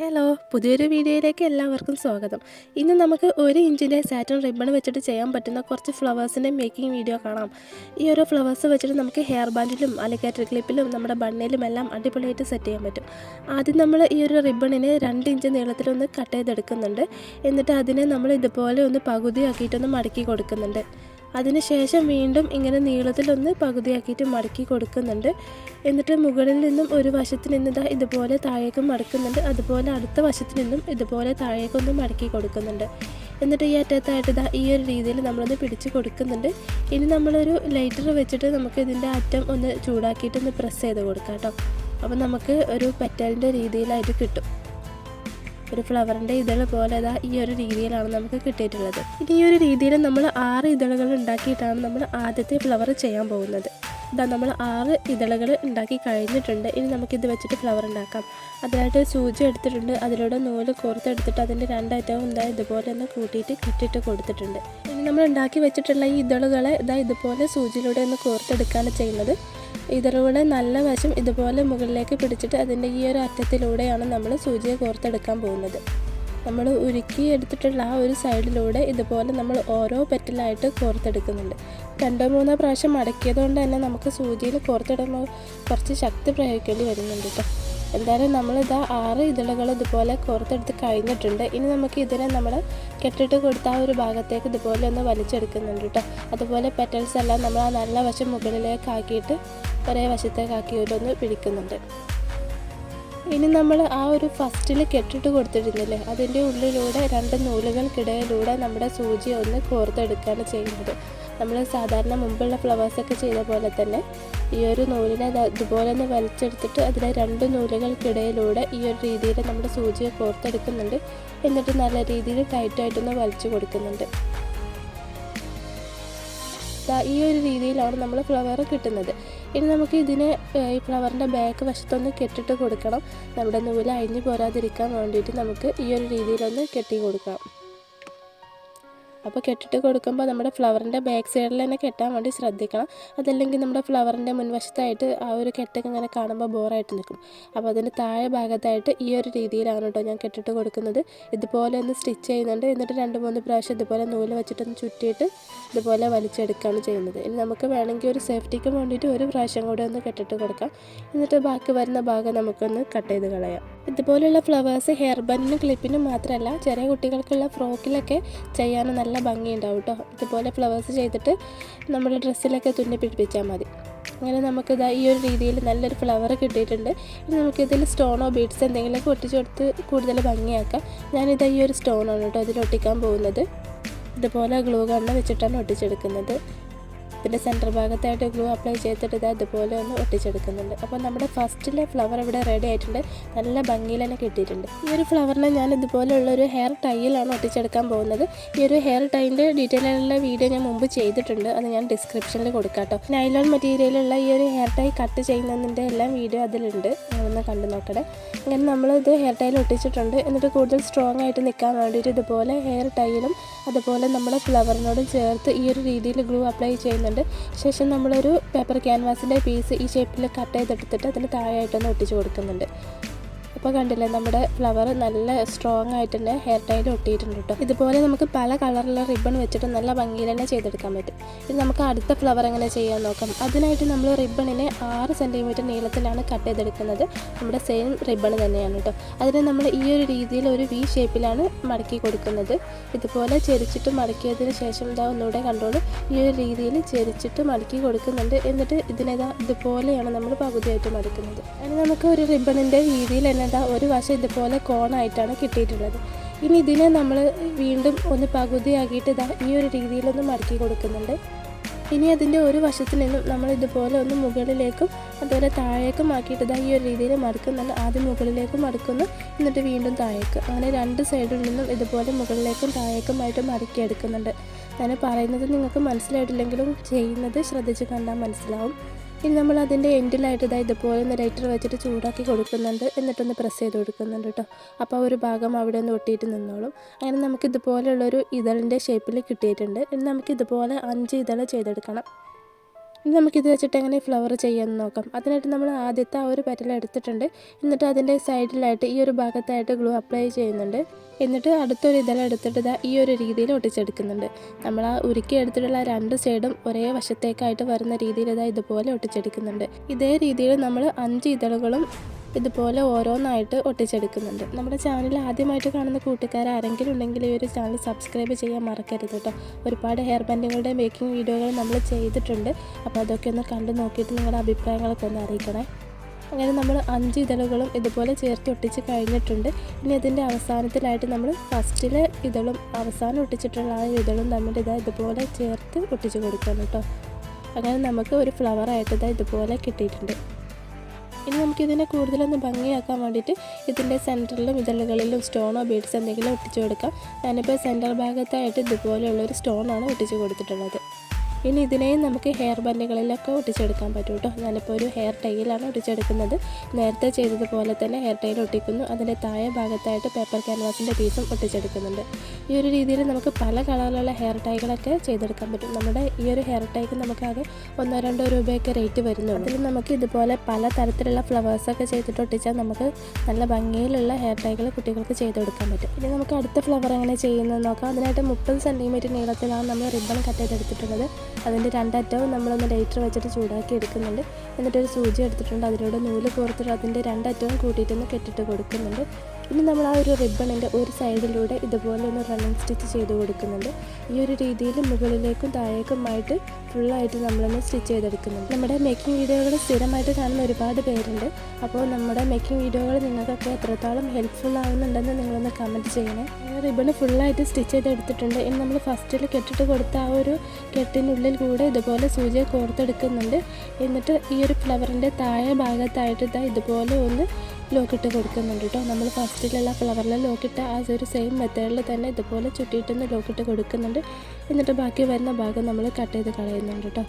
Hello പുതിയൊരു വീഡിയോയിലേക്ക് എല്ലാവർക്കും സ്വാഗതം. ഇന്ന് നമുക്ക് ഒരു ഇഞ്ചിന്റെ സാറ്റൻ റിബൺ വെച്ചിട്ട് ചെയ്യാൻ പറ്റുന്ന കുറച്ച് ഫ്ലവേഴ്സിന്റെ മേക്കിംഗ് വീഡിയോ കാണാം. ഈ ഓരോ ഫ്ലവേഴ്സ് വെച്ചിട്ട് നമുക്ക് ഹെയർ ബാൻഡിലും അലിഗേറ്റർ ക്ലിപ്പിലും നമ്മുടെ ബണ്ണിലും എല്ലാം അടിപൊളിയായിട്ട് സെറ്റ് ചെയ്യാൻ പറ്റും. ആദ്യം നമ്മൾ ഈ ഒരു റിബണിനെ രണ്ട് ഇഞ്ച് നീളത്തിലൊന്ന് കട്ട് ചെയ്തെടുക്കുന്നുണ്ട്. എന്നിട്ട് അതിനെ നമ്മൾ ഇതുപോലെ ഒന്ന് പകുതിയാക്കിയിട്ടൊന്ന് മടക്കി കൊടുക്കുന്നുണ്ട്. അതിനുശേഷം വീണ്ടും ഇങ്ങനെ നീളത്തിലൊന്ന് പകുതിയാക്കിയിട്ട് മടക്കി കൊടുക്കുന്നുണ്ട്. എന്നിട്ട് മുകളിൽ നിന്നും ഒരു വശത്ത് നിന്ന് ഇതാ ഇതുപോലെ താഴേക്ക് മടക്കുന്നുണ്ട്. അതുപോലെ അടുത്ത വശത്ത് നിന്നും ഇതുപോലെ താഴേക്കൊന്ന് മടക്കി കൊടുക്കുന്നുണ്ട്. എന്നിട്ട് ഈ അറ്റത്തായിട്ട് ഇതാ ഈ ഒരു രീതിയിൽ നമ്മളൊന്ന് പിടിച്ച് കൊടുക്കുന്നുണ്ട്. ഇനി നമ്മളൊരു ലൈറ്റർ വെച്ചിട്ട് നമുക്ക് ഇതിന്റെ അറ്റം ഒന്ന് ചൂടാക്കിയിട്ട് ഒന്ന് പ്രസ് ചെയ്ത് കൊടുക്കാം കേട്ടോ. അപ്പോൾ നമുക്ക് ഒരു പെറ്റലിന്റെ രീതിയിലായിട്ട് കിട്ടും. ഒരു ഫ്ലവറിന്റെ ഇതൾ പോലെ അതാ ഈ ഒരു രീതിയിലാണ് നമുക്ക് കിട്ടിയിട്ടുള്ളത്. ഇനി ഈ ഒരു രീതിയിൽ നമ്മൾ ആറ് ഇതളുകൾ ഉണ്ടാക്കിയിട്ടാണ് നമ്മൾ ആദ്യത്തെ ഫ്ലവർ ചെയ്യാൻ പോകുന്നത്. ഇതാ നമ്മൾ ആറ് ഇതളുകൾ ഉണ്ടാക്കി കഴിഞ്ഞിട്ടുണ്ട്. ഇനി നമുക്കിത് വെച്ചിട്ട് ഫ്ലവർ ഉണ്ടാക്കാം. അതിനായിട്ട് സൂചി എടുത്തിട്ടുണ്ട്. അതിലൂടെ നൂൽ കോർത്തെടുത്തിട്ട് അതിന്റെ രണ്ടറ്റവും ഇതാ ഇതുപോലെ ഒന്ന് കൂട്ടിയിട്ട് കെട്ടിട്ട് കൊടുത്തിട്ടുണ്ട്. ഇനി നമ്മൾ ഉണ്ടാക്കി വെച്ചിട്ടുള്ള ഈ ഇതളുകളെ ഇതാ ഇതുപോലെ സൂചിയിലൂടെ ഒന്ന് കോർത്തെടുക്കുകയാണ് ചെയ്യുന്നത്. ഇതിലൂടെ നല്ല വശം ഇതുപോലെ മുകളിലേക്ക് പിടിച്ചിട്ട് അതിന്റെ ഈ ഒരു അറ്റത്തിലൂടെയാണ് നമ്മൾ സൂചിയെ കോർത്തെടുക്കാൻ പോകുന്നത്. നമ്മൾ ഉരുക്കി എടുത്തിട്ടുള്ള ആ ഒരു സൈഡിലൂടെ ഇതുപോലെ നമ്മൾ ഓരോ പെറ്റലായിട്ട് കോർത്തെടുക്കുന്നുണ്ട്. രണ്ടോ മൂന്നോ പ്രാവശ്യം മടക്കിയതുകൊണ്ട് തന്നെ നമുക്ക് സൂചിയിൽ കോർത്തിടുമ്പോൾ കുറച്ച് ശക്തി പ്രയോഗിക്കേണ്ടി വരുന്നുണ്ട് കേട്ടോ. എന്തായാലും നമ്മളിതാ ആറ് ഇതളുകൾ ഇതുപോലെ കോർത്തെടുത്ത് കഴിഞ്ഞിട്ടുണ്ട്. ഇനി നമുക്ക് ഇതിനെ നമ്മൾ കെട്ടിട്ട് കൊടുത്ത ആ ഒരു ഭാഗത്തേക്ക് ഇതുപോലെ ഒന്ന് വലിച്ചെടുക്കുന്നുണ്ട് കേട്ടോ. അതുപോലെ പെറ്റൽസ് എല്ലാം നമ്മൾ ആ നല്ല വശം മുകളിലേക്ക് ആക്കിയിട്ട് ഒരേ വശത്തേക്കാക്കി ഒന്ന് പിടിക്കുന്നുണ്ട്. ഇനി നമ്മൾ ആ ഒരു ഫസ്റ്റിൽ കെട്ടിട്ട് കൊടുത്തിരുന്നില്ലേ അതിന്റെ ഉള്ളിലൂടെ രണ്ട് നൂലുകൾക്കിടയിലൂടെ നമ്മുടെ സൂചി ഒന്ന് കോർത്തെടുക്കുകയാണ് ചെയ്യുന്നത്. നമ്മൾ സാധാരണ മുമ്പുള്ള ഫ്ലവേഴ്സൊക്കെ ചെയ്ത പോലെ തന്നെ ഈ ഒരു നൂലിനെ ഇതുപോലെ ഒന്ന് വലിച്ചെടുത്തിട്ട് അതിലെ രണ്ട് നൂലുകൾക്കിടയിലൂടെ ഈ ഒരു രീതിയിൽ നമ്മുടെ സൂചിയെ കോർത്തെടുക്കുന്നുണ്ട്. എന്നിട്ട് നല്ല രീതിയിൽ ടൈറ്റായിട്ടൊന്ന് വലിച്ചു കൊടുക്കുന്നുണ്ട്. ഈ ഒരു രീതിയിലാണ് നമ്മൾ ഫ്ലവർ കിട്ടുന്നത്. ഇനി നമുക്ക് ഇതിനെ ഈ ഫ്ലവറിന്റെ ബാക്ക് വശത്തൊന്ന് കെട്ടിട്ട് കൊടുക്കണം. നമ്മുടെ നൂൽ അഴിഞ്ഞു പോരാതിരിക്കാൻ വേണ്ടിയിട്ട് നമുക്ക് ഈ ഒരു രീതിയിലൊന്ന് കെട്ടി കൊടുക്കാം. അപ്പോൾ കെട്ടിട്ട് കൊടുക്കുമ്പോൾ നമ്മുടെ ഫ്ലവറിന്റെ ബാക്ക് സൈഡിൽ തന്നെ കെട്ടാൻ വേണ്ടി ശ്രദ്ധിക്കണം. അതല്ലെങ്കിൽ നമ്മുടെ ഫ്ലവറിന്റെ മുൻവശത്തായിട്ട് ആ ഒരു കെട്ടൊക്കെ ഇങ്ങനെ കാണുമ്പോൾ ബോറായിട്ട് നിൽക്കും. അപ്പോൾ അതിന്റെ താഴെ ഭാഗത്തായിട്ട് ഈ ഒരു രീതിയിലാണ് കേട്ടോ ഞാൻ കെട്ടിട്ട് കൊടുക്കുന്നത്. ഇതുപോലെ ഒന്ന് സ്റ്റിച്ച് ചെയ്യുന്നുണ്ട്. എന്നിട്ട് രണ്ട് മൂന്ന് പ്രാവശ്യം ഇതുപോലെ നൂൽ വെച്ചിട്ടൊന്ന് ചുറ്റിയിട്ട് ഇതുപോലെ വലിച്ചെടുക്കുകയാണ് ചെയ്യുന്നത്. ഇനി നമുക്ക് വേണമെങ്കിൽ ഒരു സേഫ്റ്റിക്ക് വേണ്ടിയിട്ട് ഒരു പ്രാവശ്യം കൂടെ ഒന്ന് കെട്ടിട്ട് കൊടുക്കാം. എന്നിട്ട് ബാക്കി വരുന്ന ഭാഗം നമുക്കൊന്ന് കട്ട് ചെയ്ത് കളയാം. ഇതുപോലെയുള്ള ഫ്ലവേഴ്സ് ഹെയർ ബണ്ണിനും ക്ലിപ്പിനും മാത്രമല്ല ചെറിയ കുട്ടികൾക്കുള്ള ഫ്രോക്കിലൊക്കെ ചെയ്യാനും നല്ല ഭംഗിയുണ്ടാവും കേട്ടോ ഇതുപോലെ ഫ്ലവേഴ്സ് ചെയ്തിട്ട് നമ്മുടെ ഡ്രസ്സിലൊക്കെ തുന്നി പിടിപ്പിച്ചാൽ മതി. അങ്ങനെ നമുക്കിത് ഈ ഒരു രീതിയിൽ നല്ലൊരു ഫ്ലവർ കിട്ടിയിട്ടുണ്ട്. ഇനി നമുക്കിതിൽ സ്റ്റോണോ ബീഡ്സ് എന്തെങ്കിലുമൊക്കെ ഒട്ടിച്ചു കൊടുത്ത് കൂടുതൽ ഭംഗിയാക്കാം. ഞാനിത് ഈ ഒരു സ്റ്റോണാണ് കേട്ടോ ഇതിൽ ഒട്ടിക്കാൻ പോകുന്നത്. ഇതുപോലെ ഗ്ലൂ കണ്ണ് വെച്ചിട്ടാണ് ഒട്ടിച്ചെടുക്കുന്നത്. ഇതിന്റെ സെന്റർ ഭാഗത്തായിട്ട് ഗ്ലൂ അപ്ലൈ ചെയ്തിട്ട് ഇത് ഇതുപോലെ ഒന്ന് ഒട്ടിച്ചെടുക്കുന്നുണ്ട്. അപ്പോൾ നമ്മുടെ ഫസ്റ്റിലെ ഫ്ലവർ ഇവിടെ റെഡി ആയിട്ടുണ്ട്. നല്ല ഭംഗിയിൽ തന്നെ കിട്ടിയിട്ടുണ്ട്. ഈ ഒരു ഫ്ലവറിനെ ഞാൻ ഇതുപോലെയുള്ള ഒരു ഹെയർ ടൈയിലാണ് ഒട്ടിച്ചെടുക്കാൻ പോകുന്നത്. ഈ ഒരു ഹെയർ ടൈന്റെ ഡീറ്റെയിൽ ആയിട്ടുള്ള വീഡിയോ ഞാൻ മുമ്പ് ചെയ്തിട്ടുണ്ട്. അത് ഞാൻ ഡിസ്ക്രിപ്ഷനിൽ കൊടുക്കാം കേട്ടോ. നൈലോൺ മെറ്റീരിയലുള്ള ഈ ഒരു ഹെയർ ടൈ കട്ട് ചെയ്യുന്നതിന്റെ എല്ലാം വീഡിയോ അതിലുണ്ട്. ഒന്ന് കണ്ടു നോക്കട്ടെ അങ്ങനെ നമ്മളിത് ഹെയർ ടൈൽ ഒട്ടിച്ചിട്ടുണ്ട്. എന്നിട്ട് കൂടുതൽ സ്ട്രോങ് ആയിട്ട് നിൽക്കാൻ വേണ്ടിയിട്ട് ഇതുപോലെ ഹെയർ ടൈയിലും അതുപോലെ നമ്മുടെ ഫ്ലവറിനോടും ചേർത്ത് ഈ ഒരു രീതിയിൽ ഗ്ലൂ അപ്ലൈ ചെയ്യുന്നുണ്ട് ശേഷം നമ്മളൊരു പേപ്പർ ക്യാൻവാസിന്റെ പീസ് ഈ ഷേപ്പിൽ കട്ട് ചെയ്തെടുത്തിട്ട് അതിന് താഴെയായിട്ടൊന്ന് ഒട്ടിച്ച് കൊടുക്കുന്നുണ്ട്. അപ്പോൾ കണ്ടില്ലേ നമ്മുടെ ഫ്ലവർ നല്ല സ്ട്രോങ് ആയിട്ട് തന്നെ ഹെയർ ടൈൽ ഒട്ടിയിട്ടുണ്ട് കേട്ടോ. ഇതുപോലെ നമുക്ക് പല കളറിലുള്ള റിബൺ വെച്ചിട്ട് നല്ല ഭംഗിയിൽ തന്നെ ചെയ്തെടുക്കാൻ പറ്റും. ഇത് നമുക്ക് അടുത്ത ഫ്ലവർ എങ്ങനെ ചെയ്യാൻ നോക്കാം. അതിനായിട്ട് നമ്മൾ റിബണിനെ ആറ് സെന്റിമീറ്റർ നീളത്തിലാണ് കട്ട് ചെയ്തെടുക്കുന്നത്. നമ്മുടെ സെയിം റിബൺ തന്നെയാണ് കേട്ടോ. അതിനെ നമ്മൾ ഈ ഒരു രീതിയിൽ ഒരു വി ഷേപ്പിലാണ് മടക്കി കൊടുക്കുന്നത്. ഇതുപോലെ ചെരിച്ചിട്ട് മടക്കിയതിന് ശേഷം ഇതാ ഒന്നുകൂടെ കണ്ടോളൂ. ഈ ഒരു രീതിയിൽ ചെരിച്ചിട്ട് മടക്കി കൊടുക്കുന്നുണ്ട്. എന്നിട്ട് ഇതിനേതാ ഇതുപോലെയാണ് നമ്മൾ പകുതിയായിട്ട് മടക്കുന്നത്. അതിന് നമുക്ക് ഒരു റിബണിന്റെ രീതിയിൽ തന്നെ ഇതാ ഒരു വശം ഇതുപോലെ കോണായിട്ടാണ് കിട്ടിയിട്ടുള്ളത്. ഇനി ഇതിനെ നമ്മൾ വീണ്ടും ഒന്ന് പകുതിയാക്കിയിട്ട് ഇതാ ഈ ഒരു രീതിയിലൊന്ന് മടക്കി കൊടുക്കുന്നുണ്ട്. ഇനി അതിന്റെ ഒരു വശത്ത് നിന്നും നമ്മൾ ഇതുപോലെ ഒന്ന് മുകളിലേക്കും അതുപോലെ താഴേക്കും ആക്കിയിട്ട് ഇതാ ഈ ഒരു രീതിയിൽ മടക്കുന്നുണ്ട്. ആദ്യം മുകളിലേക്കും മടക്കുന്നു എന്നിട്ട് വീണ്ടും താഴേക്ക്. അങ്ങനെ രണ്ട് സൈഡിൽ നിന്നും ഇതുപോലെ മുകളിലേക്കും താഴേക്കുമായിട്ട് മടക്കിയെടുക്കുന്നുണ്ട് ഞാൻ പറയുന്നത് നിങ്ങൾക്ക് മനസ്സിലായിട്ടില്ലെങ്കിലും ചെയ്യുന്നത് ശ്രദ്ധിച്ച് കണ്ടാൽ മനസ്സിലാവും. ഇനി നമ്മൾ അതിന്റെ എൻഡിലായിട്ട് ഇതാ ഇതുപോലെ ഒന്ന് ലൈറ്റർ വെച്ചിട്ട് ചൂടാക്കി കൊടുക്കുന്നുണ്ട്. എന്നിട്ടൊന്ന് പ്രസ് ചെയ്ത് കൊടുക്കുന്നുണ്ട് കേട്ടോ. അപ്പോൾ ഒരു ഭാഗം അവിടെ ഒന്ന് ഒട്ടിയിട്ട് നിന്നോളും. അങ്ങനെ നമുക്ക് ഇതുപോലെയുള്ളൊരു ഇതളിന്റെ ഷേപ്പിൽ കിട്ടിയിട്ടുണ്ട്. ഇനി നമുക്ക് ഇതുപോലെ അഞ്ച് ഇതൾ ചെയ്തെടുക്കണം. ഇനി നമുക്കിത് വെച്ചിട്ട് എങ്ങനെ ഫ്ലവർ ചെയ്യാമെന്ന് നോക്കാം. അതിനായിട്ട് നമ്മൾ ആദ്യത്തെ ആ ഒരു പെറ്റൽ എടുത്തിട്ടുണ്ട്. എന്നിട്ട് അതിന്റെ സൈഡിലായിട്ട് ഈ ഒരു ഭാഗത്തായിട്ട് ഗ്ലൂ അപ്ലൈ ചെയ്യുന്നുണ്ട്. എന്നിട്ട് അടുത്തൊരു ഇതെല്ലാം എടുത്തിട്ട് ഇതാ ഈ ഒരു രീതിയിൽ ഒട്ടിച്ചെടുക്കുന്നുണ്ട്. നമ്മൾ ആ ഉരുക്കി എടുത്തിട്ടുള്ള രണ്ട് സൈഡും ഒരേ വശത്തേക്കായിട്ട് വരുന്ന രീതിയിൽ ഇതാ ഇതുപോലെ ഒട്ടിച്ചെടുക്കുന്നുണ്ട്. ഇതേ രീതിയിൽ നമ്മൾ അഞ്ച് ഇതളുകളും ഇതുപോലെ ഓരോന്നായിട്ട് ഒട്ടിച്ചെടുക്കുന്നുണ്ട്. നമ്മുടെ ചാനൽ ആദ്യമായിട്ട് കാണുന്ന കൂട്ടുകാർ ആരെങ്കിലും ഉണ്ടെങ്കിൽ ഈ ഒരു ചാനൽ സബ്സ്ക്രൈബ് ചെയ്യാൻ മറക്കരുത് കേട്ടോ. ഒരുപാട് ഹെയർ ബാൻഡുകളുടെ മേക്കിംഗ് വീഡിയോകൾ നമ്മൾ ചെയ്തിട്ടുണ്ട്. അപ്പോൾ അതൊക്കെ ഒന്ന് കണ്ടു നോക്കിയിട്ട് നിങ്ങളുടെ അഭിപ്രായങ്ങളൊക്കെ ഒന്ന് അറിയിക്കണേ. അങ്ങനെ നമ്മൾ അഞ്ച് ഇതളുകളും ഇതുപോലെ ചേർത്ത് ഒട്ടിച്ച് കഴിഞ്ഞിട്ടുണ്ട്. ഇനി അതിന്റെ അവസാനത്തിലായിട്ട് നമ്മൾ ഫസ്റ്റിലെ ഇതളും അവസാനം ഒട്ടിച്ചിട്ടുള്ള ആ ഇതളും തമ്മിൽ ഇതാ ഇതുപോലെ ചേർത്ത് ഒട്ടിച്ച് കൊടുക്കണം കേട്ടോ. അങ്ങനെ നമുക്ക് ഒരു ഫ്ലവറായിട്ട് ഇതാ ഇതുപോലെ കിട്ടിയിട്ടുണ്ട്. ഇനി നമുക്കിതിനെ കൂടുതലൊന്ന് ഭംഗിയാക്കാൻ വേണ്ടിയിട്ട് ഇതിന്റെ സെന്ററിലും ഇതളുകളിലും സ്റ്റോണോ ബീഡ്സ് എന്തെങ്കിലും ഒട്ടിച്ചു കൊടുക്കാം. ഞാനിപ്പോൾ സെന്റർ ഭാഗത്തായിട്ട് ഇതുപോലെയുള്ളൊരു സ്റ്റോണാണ് ഒട്ടിച്ചു കൊടുത്തിട്ടുള്ളത്. ഇനി ഇതിനെയും നമുക്ക് ഹെയർ ബെല്ലുകളിലൊക്കെ ഒട്ടിച്ചെടുക്കാൻ പറ്റും കേട്ടോ. ഞാനിപ്പോൾ ഒരു ഹെയർ ടൈലാണ് ഒട്ടിച്ചെടുക്കുന്നത്. നേരത്തെ ചെയ്തതുപോലെ തന്നെ ഹെയർ ടൈൽ ഒട്ടിക്കുന്നു. അതിന്റെ താഴെ ഭാഗത്തായിട്ട് പേപ്പർ ക്യാൻവാസിന്റെ പീസും ഒട്ടിച്ചെടുക്കുന്നുണ്ട്. ഈ ഒരു രീതിയിൽ നമുക്ക് പല കളറിലുള്ള ഹെയർ ടൈകളൊക്കെ ചെയ്തെടുക്കാൻ പറ്റും. നമ്മുടെ ഈ ഒരു ഹെയർ ടൈക്ക് നമുക്കത് ഒന്നോ രണ്ടോ രൂപയൊക്കെ റേറ്റ് വരുന്നുണ്ട് അതിൽ നമുക്ക് ഇതുപോലെ പല തരത്തിലുള്ള ഫ്ലവേഴ്സൊക്കെ ചെയ്തിട്ട് ഒട്ടിച്ചാൽ നമുക്ക് നല്ല ഭംഗിയിലുള്ള ഹെയർ ടൈകൾ കുട്ടികൾക്ക് ചെയ്തെടുക്കാൻ പറ്റും. ഇനി നമുക്ക് അടുത്ത ഫ്ലവർ എങ്ങനെ ചെയ്യുന്നത് നോക്കാം. അതിനായിട്ട് മുപ്പത് സെന്റിമീറ്റർ നീളത്തിലാണ് നമ്മൾ റിബൺ കട്ട് ചെയ്തെടുത്തിട്ടുള്ളത്. അതിന്റെ രണ്ടറ്റവും നമ്മളൊന്ന് ലൈറ്റർ വെച്ചിട്ട് ചൂടാക്കി എടുക്കുന്നുണ്ട്. എന്നിട്ടൊരു സൂചി എടുത്തിട്ടുണ്ട്. അതിലൂടെ നൂൽ കോർത്തിട്ട് അതിന്റെ രണ്ടറ്റവും കൂട്ടിയിട്ടൊന്ന് കെട്ടിട്ട് കൊടുക്കുന്നുണ്ട്. ഇനി നമ്മൾ ആ ഒരു റിബണിന്റെ ഒരു സൈഡിലൂടെ ഇതുപോലെ ഒന്ന് റണ്ണിങ് സ്റ്റിച്ച് ചെയ്ത് കൊടുക്കുന്നുണ്ട്. ഈ ഒരു രീതിയിൽ മുകളിലേക്കും താഴേക്കുമായിട്ട് ഫുള്ളായിട്ട് നമ്മളൊന്ന് സ്റ്റിച്ച് ചെയ്തെടുക്കുന്നുണ്ട്. നമ്മുടെ മേക്കിംഗ് വീഡിയോകൾ സ്ഥിരമായിട്ട് കാണുന്ന ഒരുപാട് പേരുണ്ട്. അപ്പോൾ നമ്മുടെ മേക്കിംഗ് വീഡിയോകൾ നിങ്ങൾക്കൊക്കെ എത്രത്തോളം ഹെൽപ്ഫുൾ ആവുന്നുണ്ടെന്ന് നിങ്ങളൊന്ന് കമന്റ് ചെയ്യണേ. റിബൺ ഫുള്ളായിട്ട് സ്റ്റിച്ച് ചെയ്തെടുത്തിട്ടുണ്ട്. ഇനി നമ്മൾ ഫസ്റ്റിൽ കെട്ടിട്ട് കൊടുത്ത ആ ഒരു കെട്ടിനുള്ളിൽ കൂടെ ഇതുപോലെ സൂചിയെ കോർത്തെടുക്കുന്നുണ്ട്. എന്നിട്ട് ഈ ഒരു ഫ്ലവറിന്റെ താഴെ ഭാഗത്തായിട്ട് ഇതാ ഇതുപോലെ ഒന്ന് ലോക്കിട്ട് കൊടുക്കുന്നുണ്ട് കേട്ടോ. നമ്മൾ ഫസ്റ്റിലുള്ള ഫ്ലവറിൽ ലോക്കിട്ട് ആ ഒരു സെയിം മെത്തേഡിൽ തന്നെ ഇതുപോലെ ചുറ്റിയിട്ടൊന്ന് ലോക്കിട്ട് കൊടുക്കുന്നുണ്ട്. എന്നിട്ട് ബാക്കി വരുന്ന ഭാഗം നമ്മൾ കട്ട് ചെയ്ത് കളയുന്നുണ്ട് കേട്ടോ.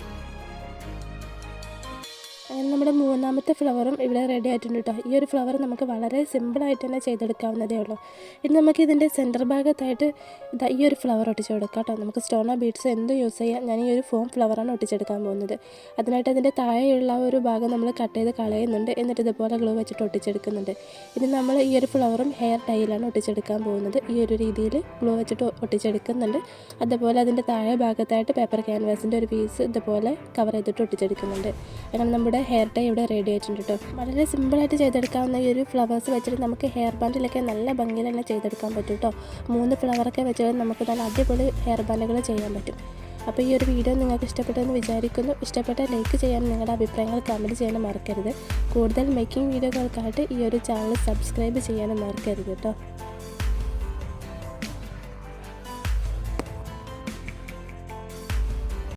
അങ്ങനെ നമ്മുടെ മൂന്നാമത്തെ ഫ്ലവറും ഇവിടെ റെഡി ആയിട്ടുണ്ട് കേട്ടോ ഈ ഒരു ഫ്ലവർ നമുക്ക് വളരെ സിമ്പിളായിട്ട് തന്നെ ചെയ്തെടുക്കാവുന്നതേ ഉള്ളൂ. ഇനി നമുക്ക് ഇതിന്റെ സെന്റർ ഭാഗത്തായിട്ട് ഇതാ ഈ ഒരു ഫ്ലവർ ഒട്ടിച്ച് കൊടുക്കാം കേട്ടോ നമുക്ക് സ്റ്റോണോ ബീഡ്സ് എന്ത് യൂസ് ചെയ്യാം ഞാൻ ഈ ഒരു ഫോം ഫ്ലവറാണ് ഒട്ടിച്ചെടുക്കാൻ പോകുന്നത്. അതിനായിട്ട് അതിന്റെ താഴെയുള്ള ഒരു ഭാഗം നമ്മൾ കട്ട് ചെയ്ത് കളയുന്നുണ്ട്. എന്നിട്ട് ഇതുപോലെ ഗ്ലൂ വെച്ചിട്ട് ഒട്ടിച്ചെടുക്കുന്നുണ്ട്. ഇനി നമ്മൾ ഈ ഒരു ഫ്ലവറും ഹെയർ ടൈലാണ് ഒട്ടിച്ചെടുക്കാൻ പോകുന്നത്. ഈ ഒരു രീതിയിൽ ഗ്ലൂ വെച്ചിട്ട് ഒട്ടിച്ചെടുക്കുന്നുണ്ട്. അതുപോലെ അതിന്റെ താഴെ ഭാഗത്തായിട്ട് പേപ്പർ ക്യാൻവാസിന്റെ ഒരു പീസ് ഇതുപോലെ കവർ ചെയ്തിട്ട് ഒട്ടിച്ചെടുക്കുന്നുണ്ട്. അങ്ങനെ നമ്മുടെ ഹെയർ ടൈ ഇവിടെ റെഡി ആയിട്ടുണ്ട് കേട്ടോ വളരെ സിമ്പിളായിട്ട് ചെയ്തെടുക്കാവുന്ന ഈ ഒരു ഫ്ലവേഴ്സ് വെച്ചിട്ട് നമുക്ക് ഹെയർ ബാൻഡിലൊക്കെ നല്ല ഭംഗിയിൽ തന്നെ ചെയ്തെടുക്കാൻ പറ്റും കേട്ടോ മൂന്ന് ഫ്ലവറൊക്കെ വെച്ചാൽ നമുക്ക് നല്ല അടിപൊളി ഹെയർ ബാൻഡുകൾ ചെയ്യാൻ പറ്റും. അപ്പോൾ ഈ ഒരു വീഡിയോ നിങ്ങൾക്ക് ഇഷ്ടപ്പെട്ടെന്ന് വിചാരിക്കുന്നു. ഇഷ്ടപ്പെട്ട ലൈക്ക് ചെയ്യാൻ നിങ്ങളുടെ അഭിപ്രായങ്ങൾ കമന്റ് ചെയ്യാനും മറക്കരുത്. കൂടുതൽ മേക്കിംഗ് വീഡിയോകൾക്കായിട്ട് ഈ ഒരു ചാനൽ സബ്സ്ക്രൈബ് ചെയ്യാനും മറക്കരുത് കേട്ടോ